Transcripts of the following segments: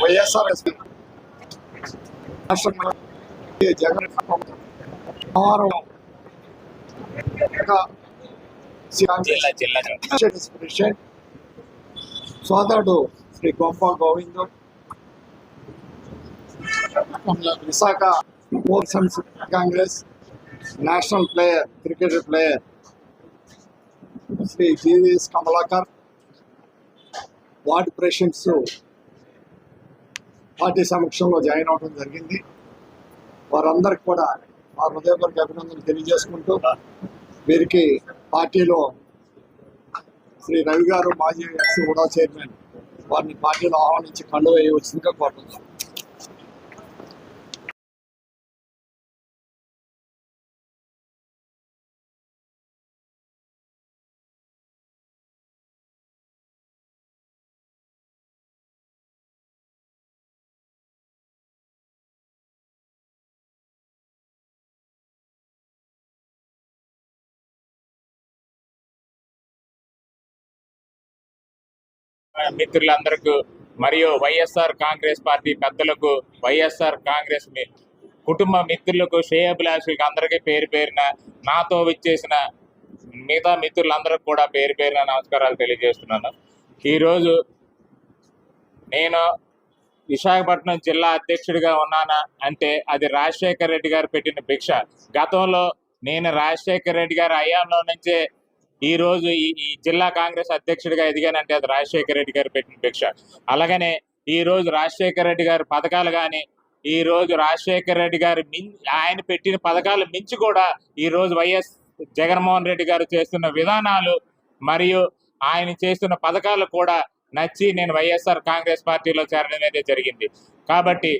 వైఎస్ఆర్ రాష్ట్రంలో జగన్ వారం జిల్లా జిల్లా ప్రెసిడెంట్ సోదరుడు శ్రీ గొప్ప Govindam Visakha మోర్సన్స్ Congress national player cricket player Shri GVS Kamalakar ward presidents party సమక్షంలో జాయిన్ అవడం జరిగింది. వారందరికి కూడా మా హృదయపూర్వక అభినందనలు తెలియజేసుకుంటూ వీరికి పార్టీలో శ్రీ రవి గారు మాజీ ఎక్స్ కూడా చైర్మన్ వారిని పార్టీలో ఆహ్వానించి కండువ వేయవలసిందిగా కోరుతున్నాం. మిత్రులందరికీ మరియు వైఎస్ఆర్ కాంగ్రెస్ పార్టీ పెద్దలకు వైఎస్ఆర్ కాంగ్రెస్ మీ- కుటుంబ మిత్రులకు శ్రేయభిలాషులకు అందరికీ పేరు పేరిన నాతో విచ్చేసిన మిగతా మిత్రులందరికీ కూడా పేరు పేరిన నమస్కారాలు తెలియజేస్తున్నాను. ఈరోజు నేను విశాఖపట్నం జిల్లా అధ్యక్షుడిగా ఉన్నానా అంటే అది రాజశేఖర రెడ్డి గారు పెట్టిన భిక్ష. గతంలో నేను రాజశేఖర రెడ్డి గారి హయాంలో నుంచే ఈ రోజు ఈ ఈ జిల్లా కాంగ్రెస్ అధ్యక్షుడిగా ఎదిగానంటే అది రాజశేఖర రెడ్డి గారు పెట్టిన భిక్ష. అలాగనే ఈ రోజు రాజశేఖర రెడ్డి గారి పథకాలు కానీ ఈ రోజు రాజశేఖర రెడ్డి గారు ఆయన పెట్టిన పథకాలు మించి కూడా ఈ రోజు వైఎస్ జగన్మోహన్ రెడ్డి గారు చేస్తున్న విధానాలు మరియు ఆయన చేస్తున్న పథకాలు కూడా నచ్చి నేను వైఎస్ఆర్ కాంగ్రెస్ పార్టీలో చేరడం అయితే జరిగింది. కాబట్టి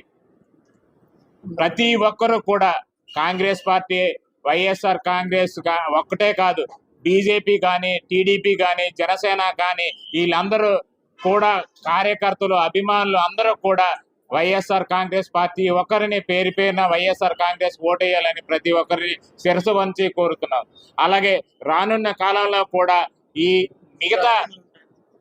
ప్రతి ఒక్కరూ కూడా కాంగ్రెస్ పార్టీ వైఎస్ఆర్ కాంగ్రెస్ ఒక్కటే కాదు బీజేపీ కానీ టీడీపీ కానీ జనసేన కానీ వీళ్ళందరూ కూడా కార్యకర్తలు అభిమానులు అందరూ కూడా వైఎస్ఆర్ కాంగ్రెస్ పార్టీ ఒకరిని పేరు పేరున వైఎస్ఆర్ కాంగ్రెస్ ఓటేయాలని ప్రతి ఒక్కరిని శిరసు వంచి కోరుతున్నాం. అలాగే రానున్న కాలంలో కూడా ఈ మిగతా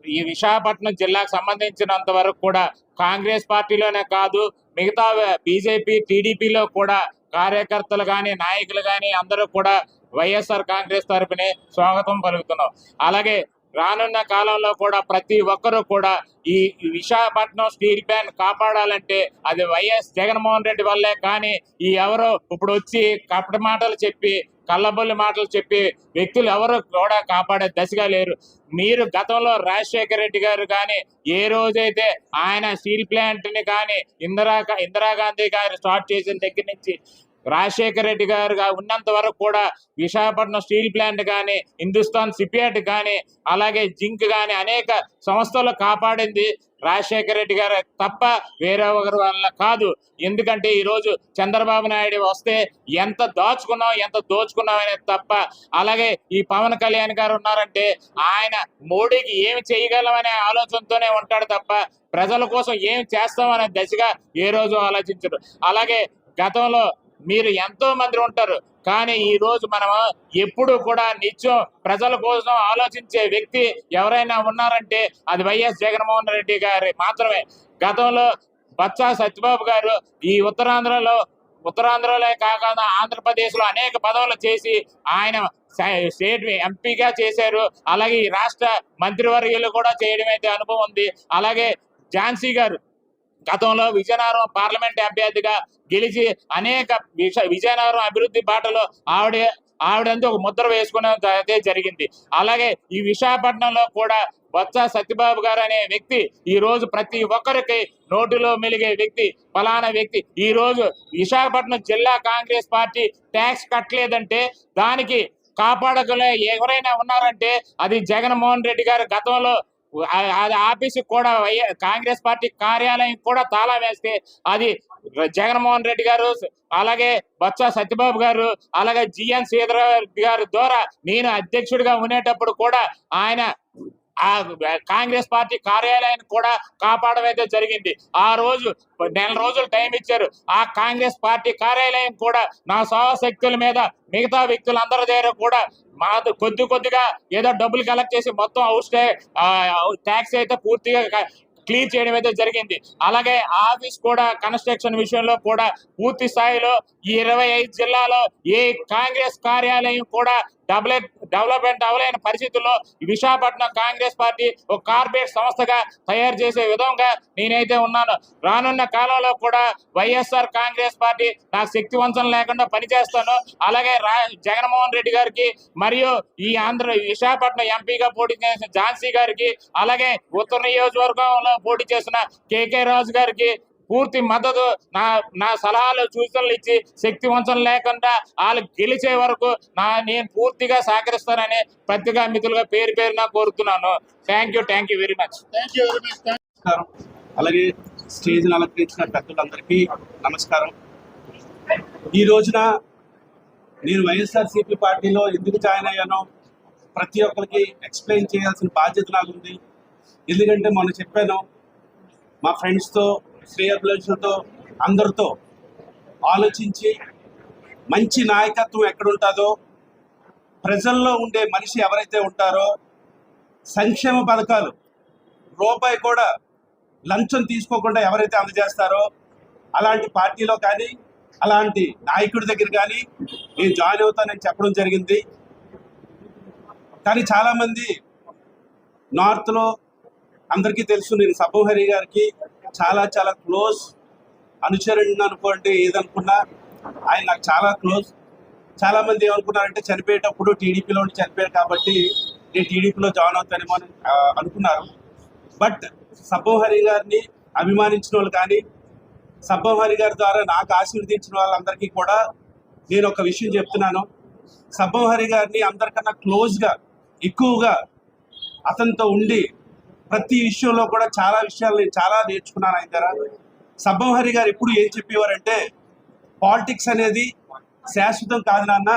ఈ విశాఖపట్నం జిల్లాకు సంబంధించినంత వరకు కూడా కాంగ్రెస్ పార్టీలోనే కాదు మిగతా బీజేపీ టీడీపీలో కూడా కార్యకర్తలు కానీ నాయకులు కానీ అందరూ కూడా వైఎస్ఆర్ కాంగ్రెస్ తరపునే స్వాగతం పలుకుతున్నాం. అలాగే రానున్న కాలంలో కూడా ప్రతి ఒక్కరూ కూడా ఈ విశాఖపట్నం స్టీల్ ప్లాంట్ కాపాడాలంటే అది వైఎస్ జగన్మోహన్ రెడ్డి వల్లే కానీ ఈ ఎవరో ఇప్పుడు వచ్చి కపట మాటలు చెప్పి కళ్ళబొల్లి మాటలు చెప్పి వ్యక్తులు ఎవరు కూడా కాపాడే దశగా లేరు. మీరు గతంలో రాజశేఖర రెడ్డి గారు కానీ ఏ రోజైతే ఆయన స్టీల్ ప్లాంట్ని కానీ ఇందిరా ఇందిరాగాంధీ గారు స్టార్ట్ చేసిన దగ్గర నుంచి రాజశేఖర రెడ్డి గారు ఉన్నంత వరకు కూడా విశాఖపట్నం స్టీల్ ప్లాంట్ కానీ హిందుస్థాన్ సిపియాట్ కానీ అలాగే జింక్ కానీ అనేక సంస్థలు కాపాడింది రాజశేఖర రెడ్డి గారు తప్ప వేరే ఒకరి వల్ల కాదు. ఎందుకంటే ఈరోజు చంద్రబాబు నాయుడు వస్తే ఎంత దాచుకున్నాం ఎంత దోచుకున్నాం అనేది తప్ప అలాగే ఈ పవన్ కళ్యాణ్ గారు ఉన్నారంటే ఆయన మోడీకి ఏమి చేయగలమనే ఆలోచనతోనే ఉంటాడు తప్ప ప్రజల కోసం ఏం చేస్తామనే దశగా ఏ రోజు ఆలోచించరు. అలాగే గతంలో మీరు ఎంతో మంది ఉంటారు. కానీ ఈ రోజు మనం ఎప్పుడు కూడా నిత్యం ప్రజల కోసం ఆలోచించే వ్యక్తి ఎవరైనా ఉన్నారంటే అది వైఎస్ జగన్మోహన్ రెడ్డి గారి మాత్రమే. గతంలో బత్సా సత్యబాబు గారు ఈ ఉత్తరాంధ్రలో ఉత్తరాంధ్రలో కాకుండా ఆంధ్రప్రదేశ్లో అనేక పదవులు చేసి ఆయన స్టేట్ ఎంపీగా చేశారు. అలాగే ఈ రాష్ట్ర మంత్రివర్యులు కూడా చేయడం అయితే అనుభవం ఉంది. అలాగే ఝాన్సీ గారు గతంలో విజయనగరం పార్లమెంట్ అభ్యర్థిగా గెలిచి అనేక విజయనగరం అభివృద్ధి బాటలో ఆవిడ ఆవిడంతా ఒక ముద్ర వేసుకునే అయితే జరిగింది. అలాగే ఈ విశాఖపట్నంలో కూడా బొత్స సత్యబాబు గారు అనే వ్యక్తి ఈ రోజు ప్రతి ఒక్కరికి నోటిలో మెలిగే వ్యక్తి ఫలానా వ్యక్తి. ఈ రోజు విశాఖపట్నం జిల్లా కాంగ్రెస్ పార్టీ ట్యాక్స్ కట్టలేదంటే దానికి కాపాడకలే ఎవరైనా ఉన్నారంటే అది జగన్మోహన్ రెడ్డి గారు గతంలో అది ఆఫీసు కూడా వై- కాంగ్రెస్ పార్టీ కార్యాలయం కూడా తాళా వేస్తే అది జగన్మోహన్ రెడ్డి గారు అలాగే బొత్స సత్యబాబు గారు అలాగే జిఎన్ శ్రీధర్ గారి ద్వారా నేను అధ్యక్షుడిగా ఉండేటప్పుడు కూడా ఆయన ఆ కాంగ్రెస్ పార్టీ కార్యాలయాన్ని కూడా కాపాడడం అయితే జరిగింది. ఆ రోజు నెల రోజులు టైం ఇచ్చారు. ఆ కాంగ్రెస్ పార్టీ కార్యాలయం కూడా నా సహశక్తుల మీద మిగతా వ్యక్తులందరి దగ్గర కూడా మా కొద్ది కొద్దిగా ఏదో డబ్బులు కలెక్ట్ చేసి మొత్తం హౌస్ ట్యాక్స్ అయితే పూర్తిగా క్లీన్ చేయడం అయితే జరిగింది. అలాగే ఆఫీస్ కూడా కన్స్ట్రక్షన్ విషయంలో కూడా పూర్తి స్థాయిలో ఈ ఇరవై ఐదు జిల్లాలో ఏ కాంగ్రెస్ కార్యాలయం కూడా డెవలప్ డెవలప్మెంట్ అవ్వలేని పరిస్థితుల్లో విశాఖపట్నం కాంగ్రెస్ పార్టీ ఒక కార్పొరేట్ సంస్థగా తయారు చేసే విధంగా నేనైతే ఉన్నాను. రానున్న కాలంలో కూడా వైఎస్ఆర్ కాంగ్రెస్ పార్టీ నాకు శక్తి వంచన లేకుండా పనిచేస్తాను. అలాగే రా జగన్మోహన్ రెడ్డి గారికి మరియు ఈ ఆంధ్ర విశాఖపట్నం ఎంపీగా పోటీ చేసిన ఝాన్సీ గారికి అలాగే ఉత్తర నియోజకవర్గంలో పోటీ చేసిన కేకే రాజు గారికి పూర్తి మద్దతు నా నా సలహాలు సూచనలు ఇచ్చి శక్తి వంచన లేకుండా వాళ్ళు గెలిచే వరకు నా నేను పూర్తిగా సహకరిస్తానని పత్రికా మిత్రులుగా పేరు పేరున కోరుతున్నాను. Thank you thank you very much thank you very much నమస్కారం. అలాగే స్టేజ్ని అలంకరించిన పెద్దలందరికీ నమస్కారం. ఈ రోజున నేను వైఎస్ఆర్సీపీ పార్టీలో ఎందుకు జాయిన్ అయ్యానో ప్రతి ఒక్కరికి ఎక్స్ప్లెయిన్ చేయాల్సిన బాధ్యత నాకు ఉంది ఎందుకంటే మొన్న చెప్పాను మా ఫ్రెండ్స్తో శ్రేయభిలాషులతో అందరితో ఆలోచించి మంచి నాయకత్వం ఎక్కడుంటుందో ప్రజల్లో ఉండే మనిషి ఎవరైతే ఉంటారో సంక్షేమ పథకాలు రూపాయి కూడా లంచం తీసుకోకుండా ఎవరైతే అందజేస్తారో అలాంటి పార్టీలో కానీ అలాంటి నాయకుడి దగ్గర కానీ నేను జాయిన్ అవుతానని చెప్పడం జరిగింది. కానీ చాలామంది నార్త్లో అందరికీ తెలుసు నేను సబ్బోహరి గారికి చాలా చాలా క్లోజ్ అనుచరుడిని అనుకోండి ఏదనుకున్నా ఆయన నాకు చాలా క్లోజ్. చాలామంది ఏమనుకున్నారంటే చనిపోయేటప్పుడు టీడీపీలో ఉండి చనిపోయారు కాబట్టి నేను టీడీపీలో జాయిన్ అవుతానేమో అని అనుకున్నారు. బట్ సబ్బోహరి గారిని అభిమానించిన వాళ్ళు కానీ సబ్బోహరి గారి ద్వారా నాకు ఆశీర్వదించిన వాళ్ళందరికీ కూడా నేను ఒక విషయం చెప్తున్నాను. సబ్బోహరి గారిని అందరికన్నా క్లోజ్గా ఎక్కువగా అతనితో ఉండి ప్రతి విషయంలో కూడా చాలా విషయాలు నేను చాలా నేర్చుకున్నాను ఆయన దగ్గర సబ్బహరి గారు ఎప్పుడు ఏం చెప్పేవారంటే పాలిటిక్స్ అనేది శాశ్వతం కాదు నాన్న.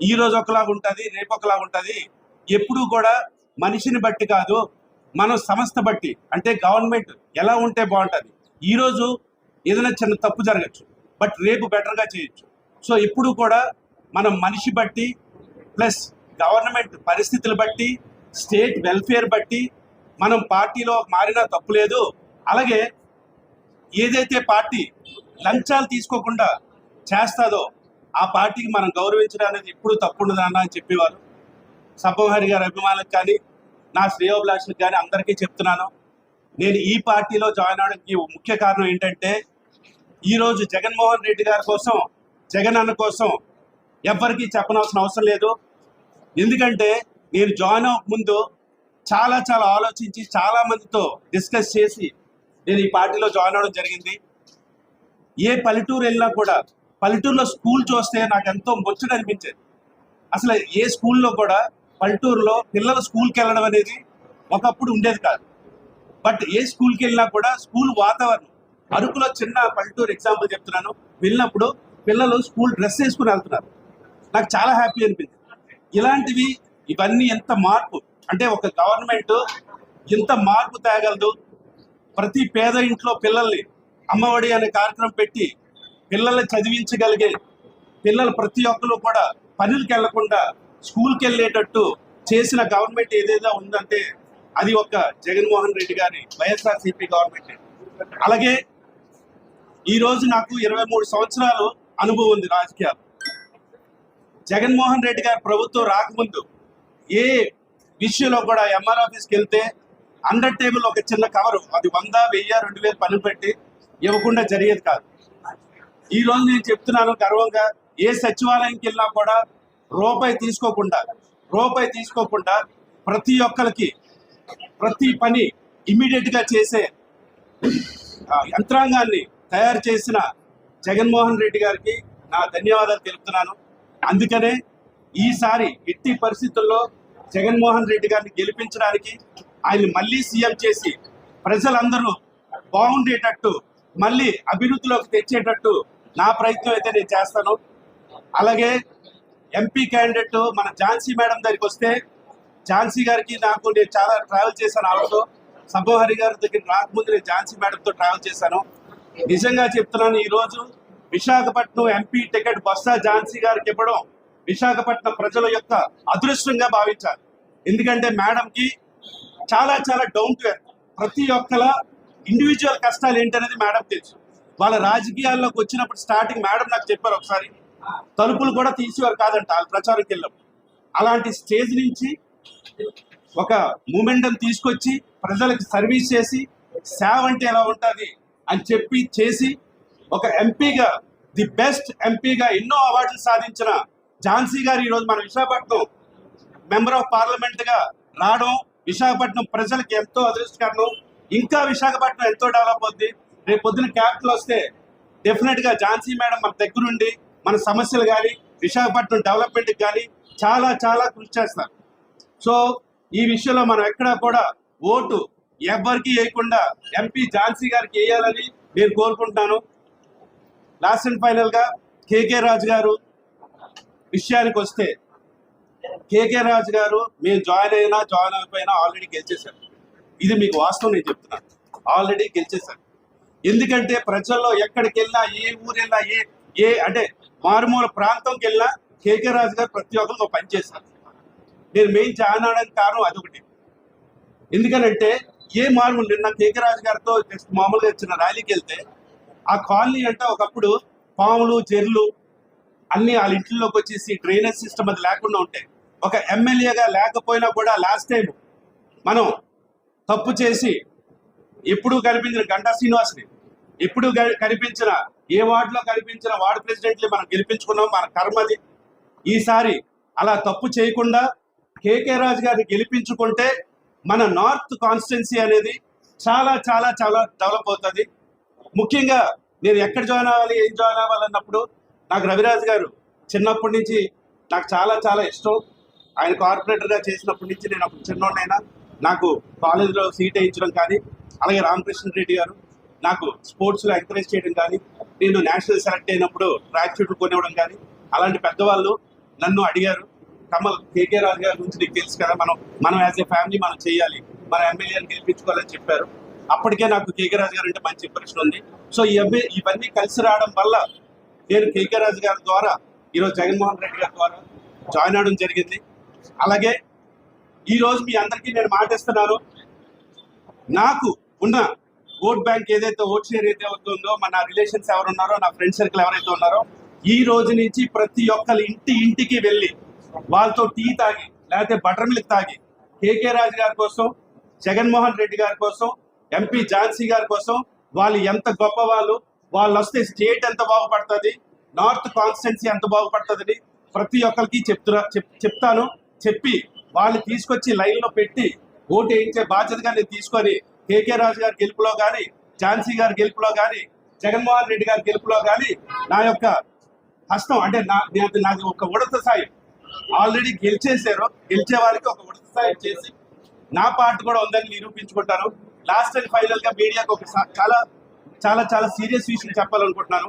ఈ రోజు ఒకలాగా ఉంటుంది రేపు ఒకలాగా ఉంటుంది. ఎప్పుడు కూడా మనిషిని బట్టి కాదు మనం సంస్థ బట్టి. అంటే గవర్నమెంట్ ఎలా ఉంటే బాగుంటుంది. ఈరోజు ఏదైనా చిన్న తప్పు జరగచ్చు బట్ రేపు బెటర్గా చేయొచ్చు. సో ఇప్పుడు కూడా మనం మనిషి బట్టి ప్లస్ గవర్నమెంట్ పరిస్థితులు బట్టి స్టేట్ వెల్ఫేర్ బట్టి మనం పార్టీలో మారినా తప్పు లేదు. అలాగే ఏదైతే పార్టీ లంచాలు తీసుకోకుండా చేస్తాదో ఆ పార్టీకి మనం గౌరవించడం అనేది ఎప్పుడు తప్పుండదు అన్న అని చెప్పేవారు. సబ్బంహరి గారి అభిమానులకు కానీ నా శ్రేయోభిలాషులకు కానీ అందరికీ చెప్తున్నాను. నేను ఈ పార్టీలో జాయిన్ అవడానికి ముఖ్య కారణం ఏంటంటే ఈరోజు జగన్మోహన్ రెడ్డి గారి కోసం జగన్ అన్న కోసం ఎవ్వరికీ చెప్పనవసరం అవసరం లేదు. ఎందుకంటే నేను జాయిన్ అవ్వక ముందు చాలా చాలా ఆలోచించి చాలా మందితో డిస్కస్ చేసి నేను ఈ పార్టీలో జాయిన్ అవ్వడం జరిగింది. ఏ పల్లెటూరు వెళ్ళినా కూడా పల్లెటూరులో స్కూల్ చూస్తే నాకు ఎంతో ముచ్చట అనిపించేది. అసలు ఏ స్కూల్లో కూడా పల్లెటూరులో పిల్లలు స్కూల్కి వెళ్ళడం అనేది ఒకప్పుడు ఉండేది కాదు. బట్ ఏ స్కూల్కి వెళ్ళినా కూడా స్కూల్ వాతావరణం అరకులో చిన్న పల్లెటూరు ఎగ్జాంపుల్ చెప్తున్నాను. వెళ్ళినప్పుడు పిల్లలు స్కూల్ డ్రెస్ వేసుకుని వెళ్తున్నారు. నాకు చాలా హ్యాపీ అనిపించింది. ఇలాంటివి ఇవన్నీ ఎంత మార్పు? అంటే ఒక గవర్నమెంట్ ఎంత మార్పు తేగలదు. ప్రతి పేద ఇంట్లో పిల్లల్ని అమ్మఒడి అనే కార్యక్రమం పెట్టి పిల్లల్ని చదివించగలిగే పిల్లలు ప్రతి ఒక్కరు కూడా పనులకు వెళ్ళకుండా స్కూల్కి వెళ్ళేటట్టు చేసిన గవర్నమెంట్ ఏదేదో ఉందంటే అది ఒక జగన్మోహన్ రెడ్డి గారి వైఎస్ఆర్సీపీ గవర్నమెంట్ అలాగే ఈరోజు నాకు ఇరవై మూడు సంవత్సరాలు అనుభవం ఉంది రాజకీయాలు. జగన్మోహన్ రెడ్డి గారి ప్రభుత్వం రాకముందు ఏ విషయంలో కూడా ఎంఆర్ ఆఫీస్కి వెళ్తే అండర్ టేబుల్ ఒక చిన్న కవరు అది వంద వెయ్యి రెండు వేలు పని పెట్టి ఇవ్వకుండా జరిగేది కాదు. ఈ రోజు నేను చెప్తున్నాను గర్వంగా ఏ సచివాలయంకి వెళ్ళినా కూడా రూపాయి తీసుకోకుండా రూపాయి తీసుకోకుండా ప్రతి ఒక్కరికి ప్రతి పని ఇమీడియట్గా చేసే యంత్రాంగాన్ని తయారు చేసిన జగన్మోహన్ రెడ్డి గారికి నా ధన్యవాదాలు తెలుపుతున్నాను. అందుకనే ఈసారి ఎట్టి పరిస్థితుల్లో జగన్మోహన్ రెడ్డి గారిని గెలిపించడానికి ఆయన మళ్ళీ సీఎం చేసి ప్రజలందరూ బాగుండేటట్టు మళ్ళీ అభివృద్ధిలోకి తెచ్చేటట్టు నా ప్రయత్నం అయితే నేను చేస్తాను. అలాగే ఎంపీ క్యాండిడేట్ మన ఝాన్సీ మేడం దగ్గరికి వస్తే ఝాన్సీ గారికి నాకు నేను చాలా ట్రావెల్ చేశాను ఆవిడతో సభోహరి గారి దగ్గర రాకముందు నేను ఝాన్సీ మేడంతో ట్రావెల్ చేశాను. నిజంగా చెప్తున్నాను ఈరోజు విశాఖపట్నం ఎంపీ టికెట్ బొత్స ఝాన్సీ గారికి ఇవ్వడం విశాఖపట్నం ప్రజల యొక్క అదృష్టంగా భావించాలి ఎందుకంటే మేడంకి చాలా చాలా డౌన్ టు ఎర్త్. ప్రతి ఒక్కల ఇండివిజువల్ కష్టాలు ఏంటనేది మేడం తెలుసు. వాళ్ళ రాజకీయాల్లోకి వచ్చినప్పుడు స్టార్టింగ్ మేడం నాకు చెప్పారు ఒకసారి తలుపులు కూడా తీసేవారు కాదంట వాళ్ళ ప్రచారంకి వెళ్ళినప్పుడు. అలాంటి స్టేజ్ నుంచి ఒక మూమెంటం తీసుకొచ్చి ప్రజలకు సర్వీస్ చేసి సేవ అంటే ఎలా ఉంటుంది? అని చెప్పి చేసి ఒక ఎంపీగా ది బెస్ట్ ఎంపీగా ఎన్నో అవార్డులు సాధించిన ఝాన్సీ గారు ఈరోజు మన విశాఖపట్నం మెంబర్ ఆఫ్ పార్లమెంట్గా రావడం విశాఖపట్నం ప్రజలకు ఎంతో అదృష్టకరణం ఇంకా విశాఖపట్నం ఎంతో డెవలప్ అవుద్ది. రేపు పొద్దున క్యాపిటల్ వస్తే డెఫినెట్గా ఝాన్సీ మేడం మన దగ్గరుండి మన సమస్యలు కానీ విశాఖపట్నం డెవలప్మెంట్ కానీ చాలా చాలా కృషి చేస్తారు. సో ఈ విషయంలో మనం ఎక్కడా కూడా ఓటు ఎవరికి వేయకుండా ఎంపీ ఝాన్సీ గారికి వేయాలని నేను కోరుకుంటున్నాను లాస్ట్ అండ్ ఫైనల్గా కేకే రాజు గారు విషయానికి వస్తే కేకే రాజు గారు మేము జాయిన్ అయినా జాయిన్ అయిపోయినా ఆల్రెడీ గెలిచేశారు. ఇది మీకు వాస్తవం నేను చెప్తున్నాను. ఆల్రెడీ గెలిచేశారు. ఎందుకంటే ప్రజల్లో ఎక్కడికి వెళ్ళినా ఏ ఊరు వెళ్ళినా ఏ ఏ అంటే మారుమూల ప్రాంతంకి వెళ్ళినా కేకే రాజు గారు ప్రతి ఒక్కరికి పనిచేశారు నేను మెయిన్ జాయిన్ అవడానికి కారణం అదొకటి ఎందుకనంటే ఏ మారుమూల నిన్న కేకే రాజు గారితో జస్ట్ మామూలుగా చిన్న ర్యాలీకి వెళ్తే ఆ కాలనీ అంటే ఒకప్పుడు పాములు చెర్లు అన్ని వాళ్ళ ఇంట్లోకి వచ్చేసి డ్రైనేజ్ సిస్టమ్ అది లేకుండా ఉంటాయి ఒక ఎమ్మెల్యేగా లేకపోయినా కూడా లాస్ట్ టైం మనం తప్పు చేసి ఎప్పుడు కనిపించిన గంటా శ్రీనివాస్ని ఎప్పుడు కనిపించిన ఏ వార్డులో కనిపించిన వార్డు ప్రెసిడెంట్లు మనం గెలిపించుకున్నాం మన కర్మది ఈసారి అలా తప్పు చేయకుండా కేకే రాజు గారిని గెలిపించుకుంటే మన నార్త్ కాన్స్టిట్యున్సీ అనేది చాలా చాలా చాలా డెవలప్ అవుతుంది. ముఖ్యంగా నేను ఎక్కడ జాయిన్ అవ్వాలి ఏం జాయిన్ అవ్వాలి అన్నప్పుడు నాకు రవిరాజ్ గారు చిన్నప్పటి నుంచి నాకు చాలా చాలా ఇష్టం. ఆయన కార్పొరేటర్గా చేసినప్పటి నుంచి నేను అప్పుడు చిన్నోడైనా నాకు కాలేజీలో సీట్ వేయించడం కానీ అలాగే రామకృష్ణ రెడ్డి గారు నాకు స్పోర్ట్స్లో ఎంకరేజ్ చేయడం కానీ నేను నేషనల్ సెలెక్ట్ అయినప్పుడు ట్రాక్ షూట్లు కొనివ్వడం కానీ అలాంటి పెద్దవాళ్ళు నన్ను అడిగారు. కమల్ కేకే రాజు గారి గురించి నీకు తెలుసు కదా మనం మనం యాజ్ ఏ ఫ్యామిలీ మనం చేయాలి. మన ఎమ్మెల్యేని గెలిపించుకోవాలని చెప్పారు. అప్పటికే నాకు కేకే రాజు గారు అంటే మంచి ఇంప్రెషన్ ఉంది. సో ఇవన్నీ ఇవన్నీ కలిసి రావడం వల్ల నేను కేకే రాజు గారి ద్వారా ఈరోజు జగన్మోహన్ రెడ్డి గారి ద్వారా జాయిన్ అవడం జరిగింది. అలాగే ఈరోజు మీ అందరికీ నేను మాటిస్తున్నాను. నాకు ఉన్న ఓట్ బ్యాంక్ ఏదైతే ఓట్ షేర్ ఏదైతే అవుతుందో మన రిలేషన్స్ ఎవరు ఉన్నారో నా ఫ్రెండ్ సర్కిల్ ఎవరైతే ఉన్నారో ఈ రోజు నుంచి ప్రతి ఒక్కరి ఇంటి ఇంటికి వెళ్ళి వాళ్ళతో టీ తాగి లేకపోతే బటర్ మిల్క్ తాగి కేకే రాజు గారి కోసం జగన్మోహన్ రెడ్డి గారి కోసం ఎంపీ ఝాన్సీ గారి కోసం వాళ్ళు ఎంత గొప్ప వాళ్ళు వాళ్ళు వస్తే స్టేట్ ఎంత బాగుపడుతుంది నార్త్ కాన్స్టిట్యున్సీ ఎంత బాగుపడుతుందని ప్రతి ఒక్కరికి చెప్తున్నా చెప్తాను. చెప్పి వాళ్ళు తీసుకొచ్చి లైన్లో పెట్టి ఓటు వేయించే బాధ్యతగా నేను తీసుకొని కేకే రాజు గారి గెలుపులో కానీ ఝాన్సీ గారి గెలుపులో కానీ జగన్మోహన్ రెడ్డి గారి గెలుపులో కానీ నా యొక్క హస్తం అంటే నా నాది- ఒక ఉడత సాయం. ఆల్రెడీ గెలిచేశారు గెలిచే వారికి ఒక ఉడత సాయం చేసి నా పార్ట్ కూడా ఉందని నిరూపించుకుంటాను. లాస్ట్ అండ్ ఫైనల్గా మీడియాకు ఒక చాలా చాలా చాలా సీరియస్ విషయం చెప్పాలనుకుంటున్నాను.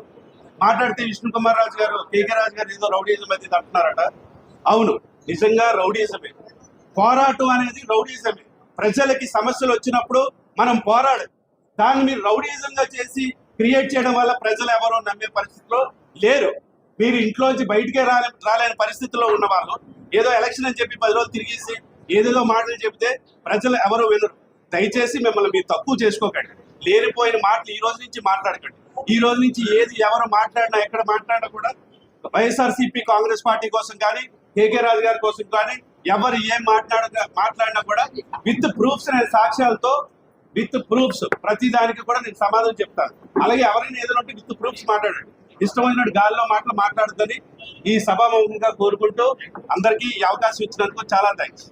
మాట్లాడితే విష్ణు కుమార్ రాజు గారు కేకే రాజు గారు ఏదో రౌడీజం అయితే అంటున్నారట అవును నిజంగా రౌడీజమే. పోరాటం అనేది రౌడీజమే. ప్రజలకి సమస్యలు వచ్చినప్పుడు మనం పోరాడు దాన్ని మీరు రౌడీజంగా చేసి క్రియేట్ చేయడం వల్ల ప్రజలు ఎవరో నమ్మే పరిస్థితిలో లేరు. మీరు ఇంట్లోంచి బయటికే రాలే రాలేని పరిస్థితిలో ఉన్న వాళ్ళు ఏదో ఎలక్షన్ అని చెప్పి పది రోజులు తిరిగేసి ఏదేదో మాటలు చెబితే ప్రజలు ఎవరు వినరు. దయచేసి మిమ్మల్ని మీరు తక్కువ చేసుకోకండి. లేనిపోయిన మాటలు ఈ రోజు నుంచి మాట్లాడకండి. ఈ రోజు నుంచి ఏది ఎవరు మాట్లాడినా ఎక్కడ మాట్లాడినా కూడా వైఎస్ఆర్సీపీ కాంగ్రెస్ పార్టీ కోసం కానీ కేకే రాజు గారి కోసం కానీ ఎవరు ఏం మాట్లాడ మాట్లాడినా కూడా విత్ ప్రూఫ్స్ అనే సాక్ష్యాలతో విత్ ప్రూఫ్స్ ప్రతి దానికి కూడా నేను సమాధానం చెప్తాను. అలాగే ఎవరైనా ఏదైనా ఉంటే విత్ ప్రూఫ్స్ మాట్లాడండి. ఇష్టమైనట్టు గాల్లో మాటలు మాట్లాడుతుంది ఈ సభాముఖంగా కోరుకుంటూ అందరికీ ఈ అవకాశం ఇచ్చినందుకు చాలా థ్యాంక్స్